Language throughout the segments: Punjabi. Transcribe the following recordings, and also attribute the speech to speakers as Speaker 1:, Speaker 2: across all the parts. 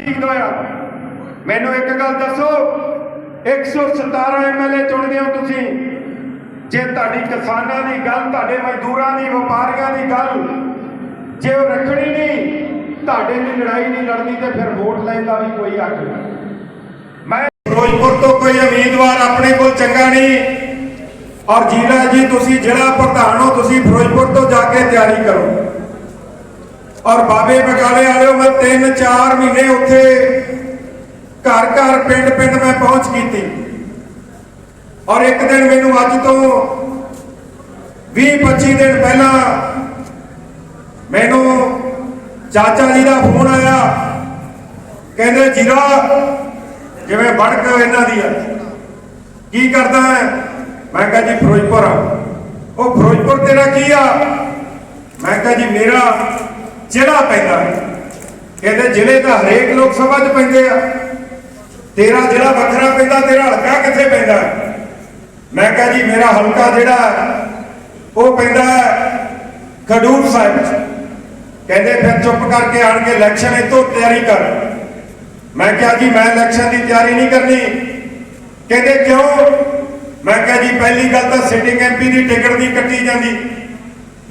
Speaker 1: ਠੀਕ ਹੋਇਆ ਮੈਨੂੰ ਇੱਕ ਗੱਲ ਦੱਸੋ 117 ਐਮਐਲਏ ਚੁਣਦੇ ਹੋ ਤੁਸੀਂ। ਜੇ ਤੁਹਾਡੀ ਕਿਸਾਨਾਂ ਦੀ ਗੱਲ, ਤੁਹਾਡੇ ਮਜ਼ਦੂਰਾਂ ਦੀ, ਵਪਾਰੀਆਂ ਦੀ ਗੱਲ, ਜੇ ਉਹ ਰੱਖਣੀ ਨਹੀਂ, ਤੁਹਾਡੇ ਲਈ ਲੜਾਈ ਨਹੀਂ ਲੜਨੀ ਤੇ ਫਿਰ ਵੋਟ ਲੈਣ ਦਾ ਵੀ ਕੋਈ ਹੱਕ ਨਹੀਂ। ਮੈਂ ਫਿਰੋਜ਼ਪੁਰ ਤੋਂ ਕੋਈ ਉਮੀਦਵਾਰ ਆਪਣੇ ਕੋਲ ਚੰਗਾ ਨਹੀਂ। ਔਰ ਜੀਰਾ ਜੀ, ਤੁਸੀਂ ਜਿਹੜਾ ਪ੍ਰਧਾਨ ਹੋ, ਤੁਸੀਂ ਫਿਰੋਜ਼ਪੁਰ ਤੋਂ ਜਾ ਕੇ ਤਿਆਰੀ ਕਰੋ ਔਰ ਬਾਬੇ ਬਕਾਲੇ ਵਾਲਿਓ, ਮੈਂ 3-4 ਮਹੀਨੇ ਉੱਥੇ ਘਰ ਘਰ, ਪਿੰਡ ਪਿੰਡ ਮੈਂ ਪਹੁੰਚ ਕੀਤੀ। ਔਰ ਇੱਕ ਦਿਨ ਮੈਨੂੰ ਅੱਜ ਤੋਂ 20-25 ਦਿਨ ਪਹਿਲਾਂ ਮੈਨੂੰ ਚਾਚਾ ਜੀ ਦਾ ਫੋਨ ਆਇਆ। ਕਹਿੰਦੇ, ਜੀਰਾ, ਜਿਵੇਂ ਬੜਕ ਇਹਨਾਂ ਦੀ ਆ। ਕੀ ਕਰਦਾ ਹੈ? ਮੈਂ ਕਿਹਾ, ਜੀ, ਫਿਰੋਜ਼ਪੁਰ ਆ। ਉਹ ਫਿਰੋਜ਼ਪੁਰ ਤੇਰਾ ਕੀ ਆ? ਮੈਂ ਕਿਹਾ, ਜੀ, ਮੇਰਾ ਜ਼ਿਲ੍ਹਾ ਪੈਂਦਾ ਹੈ। ਕਹਿੰਦੇ ਜ਼ਿਲ੍ਹੇ ਤਾਂ ਹਰੇਕ ਲੋਕ ਸਭਾ 'ਚ ਪੈਂਦੇ ਆ। ਤੇਰਾ ਜ਼ਿਲ੍ਹਾ ਵੱਖਰਾ ਪੈਂਦਾ, ਤੇਰਾ ਹਲਕਾ ਕਿੱਥੇ ਪੈਂਦਾ? ਮੈਂ ਕਿਹਾ ਜੀ, ਮੇਰਾ ਹਲਕਾ ਜਿਹੜਾ ਉਹ ਪੈਂਦਾ ਖਡੂਰ ਸਾਹਿਬ 'ਚ। ਕਹਿੰਦੇ ਫਿਰ ਚੁੱਪ ਕਰਕੇ ਆਣ ਕੇ ਇਲੈਕਸ਼ਨ ਇਤੋਂ ਤਿਆਰੀ ਕਰ। ਮੈਂ ਕਿਹਾ ਜੀ, ਮੈਂ ਇਲੈਕਸ਼ਨ ਦੀ ਤਿਆਰੀ ਨਹੀਂ ਕਰਨੀ। ਕਹਿੰਦੇ ਕਿਉਂ? ਮੈਂ ਕਿਹਾ ਜੀ, ਪਹਿਲੀ ਗੱਲ ਤਾਂ ਸਿਟਿੰਗ ਐਮਪੀ ਦੀ ਟਿਕਟ ਦੀ ਕੱਟੀ ਜਾਂਦੀ।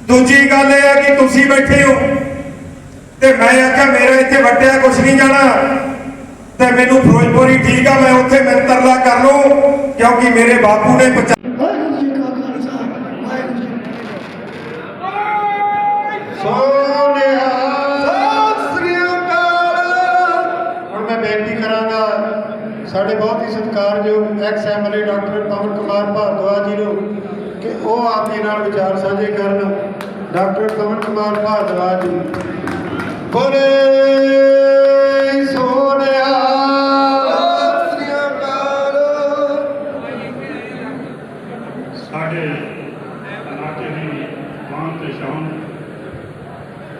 Speaker 1: ਦੂਜੀ ਗੱਲ ਇਹ ਹੈ ਕਿ ਤੁਸੀਂ ਬੈਠੇ ਹੋ। ਤੇ ਮੈਂ ਆਖਿਆ ਮੇਰਾ ਇੱਥੇ ਵੱਟਿਆ ਕੁਛ ਨਹੀਂ ਜਾਣਾ। ਤੇ ਮੈਨੂੰ ਫਿਰੋਜ਼ਪੁਰ ਹੀ ਠੀਕ ਆ ਮੈਂ ਉੱਥੇ ਮਿੰਤਰਲਾ ਕਰ ਲੂੰ ਕਿਉਂਕਿ ਮੇਰੇ ਬਾਪੂ ਨੇ
Speaker 2: ਕਰਾਂਗਾ ਸਾਡੇ ਬਹੁਤ ਹੀ ਸਤਿਕਾਰਯੋਗ ex MLA doctor Pawan Kumar Bhardwaj ji ਨੂੰ ਕਿ ਉਹ ਆਪ ਨਾਲ ਵਿਚਾਰ ਸਾਂਝੇ ਕਰਨ ਡਾਕਟਰ ਪਵਨ ਕੁਮਾਰ ਭਾਰਦਵਾਜ ਜੀ। ਬੋਲੇ ਸੋਨਿਆ ਸਤਿ ਸ੍ਰੀ ਅਕਾਲ
Speaker 3: ਸਾਡੇ ਇਲਾਕੇ ਦੀ ਮਾਨ ਤੇ ਸ਼ਾਨ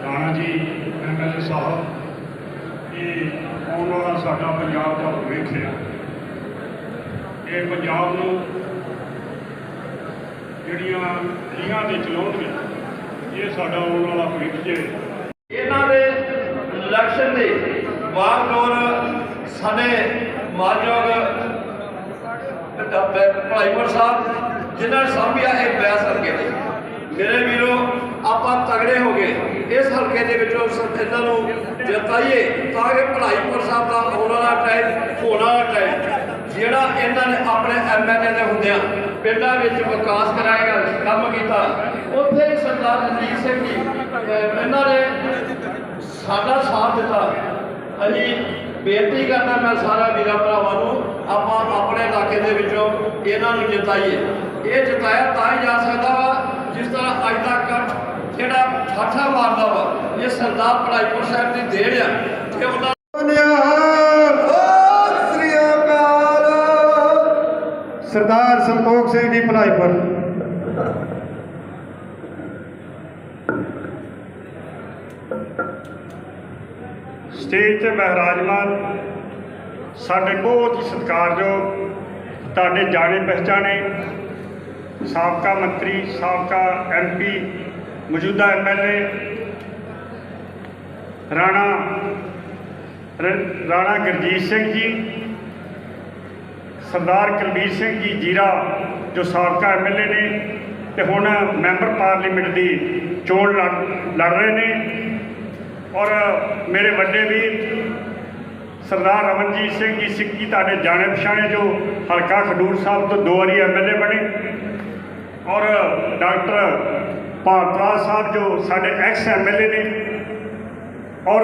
Speaker 3: ਰਾਣਾ ਜੀ ਐਮਐਲਏ ਸਾਹਿਬ ਇਹ ਆਉਣ ਵਾਲਾ ਸਾਡਾ ਪੰਜਾਬ ਦਾ ਭਵਿੱਖ ਹੈ। ਇਹ ਪੰਜਾਬ ਨੂੰ ਜਿਹੜੀਆਂ ਲੀਹਾਂ ਤੇ ਚਲਾਉਣਗੇ ਇਹ ਸਾਡਾ ਆਉਣ ਵਾਲਾ ਭਵਿੱਖ ਜੇ
Speaker 4: ਇਹਨਾਂ ਦੇ ਇਲੈਕਸ਼ਨ ਦੇ ਬਾਗਡੋਰ ਸਾਡੇ ਮਾਨਯੋਗ ਭਾਈਵਰ ਸਾਹਿਬ, ਜਿਨ੍ਹਾਂ ਨੇ ਸਾਂਭਿਆ ਇਹ ਬਿਆਸ ਹਲਕੇ ਦੇ ਮੇਰੇ ਵੀਰੋ, ਆਪਾਂ ਤਗੜੇ ਹੋ ਗਏ। ਇਸ ਹਲਕੇ ਦੇ ਵਿੱਚੋਂ ਇਹਨਾਂ ਨੂੰ ਜਿਤਾਈਏ, ਤਾਂ ਕਿ ਭਲਾਈਪੁਰ ਸਾਹਿਬ ਦਾ ਆਉਣ ਵਾਲਾ ਟਾਈਮ ਹੋਣਾ ਟਾਈਮ ਜਿਹੜਾ ਇਹਨਾਂ ਨੇ ਆਪਣੇ ਐਮਐਲਏ ਦੇ ਹੁੰਦਿਆਂ ਪਿੰਡਾਂ ਵਿੱਚ ਵਿਕਾਸ ਕਰਾਇਆ, ਕੰਮ ਕੀਤਾ, ਉੱਥੇ ਸਰਦਾਰ ਰਣਜੀਤ ਸਿੰਘ ਜੀ ਇਹਨਾਂ ਨੇ ਸਾਡਾ ਸਾਥ ਦਿੱਤਾ। ਅਸੀਂ ਬੇਨਤੀ ਕਰਨਾ ਮੈਂ ਸਾਰਾ ਵੀਰਾਂ ਭਰਾਵਾਂ ਨੂੰ, ਆਪਾਂ ਆਪਣੇ ਇਲਾਕੇ ਦੇ ਵਿੱਚੋਂ ਇਹਨਾਂ ਨੂੰ ਜਿਤਾਈਏ। ਇਹ ਜਿਤਾਇਆ ਤਾਂ ਹੀ ਜਾ ਸਕਦਾ ਵਾ, ਜਿਸ ਤਰ੍ਹਾਂ ਅੱਜ ਦਾ ਇਕੱਠ ਜਿਹੜਾ ਠਾਠਾ ਮਾਰਦਾ ਵਾ, ਇਹ ਸਰਦਾਰ ਭਲਾਈਪੁਰ ਸਾਹਿਬ ਦੀ ਦੇਣ ਆ ਕਿ ਉਹਨਾਂ
Speaker 2: ਸਰਦਾਰ ਸੰਤੋਖ ਸਿੰਘ ਜੀ ਭਲਾਈਪੁਰ।
Speaker 3: ਸਟੇਜ ਤੇ ਮਹਾਰਾਜਮਾਨ ਸਾਡੇ ਬਹੁਤ ਹੀ ਸਤਿਕਾਰਯੋਗ, ਤੁਹਾਡੇ ਜਾਣੇ ਪਹਿਚਾਣੇ ਸਾਬਕਾ ਮੰਤਰੀ, ਸਾਬਕਾ ਐਮਪੀ ਮੌਜੂਦਾ ਐਮਐਲਏ ਰਾਣਾ ਰ- ਰਾਣਾ ਗੁਰਜੀਤ ਸਿੰਘ ਜੀ, ਸਰਦਾਰ ਕੁਲਬੀਰ ਸਿੰਘ ਜੀ ਜੀਰਾ, ਜੋ ਸਾਬਕਾ ਐਮਐਲਏ ਨੇ, ਤੇ ਹੁਣ ਮੈਂਬਰ ਪਾਰਲੀਮੈਂਟ ਦੀ ਚੋਣ ਲੜ ਲੜ ਰਹੇ ਨੇ। ਔਰ ਮੇਰੇ ਵੱਡੇ ਵੀਰ ਸਰਦਾਰ ਰਮਨਜੀਤ ਸਿੰਘ ਜੀ ਸਿੱਕੀ ਤੁਹਾਡੇ ਜਾਣੇ ਪਛਾਣੇ ਜੋ ਹਲਕਾ ਖਡੂਰ ਸਾਹਿਬ ਤੋਂ ਦੋ ਵਾਰੀ ਐਮਐਲਏ ਬਣੇ। ਔਰ ਡਾਕਟਰ ਭਾਰਤਰਾਜ ਸਾਹਿਬ ਜੋ ਸਾਡੇ ਐਕਸ ਐਮਐਲਏ ਨੇ। ਔਰ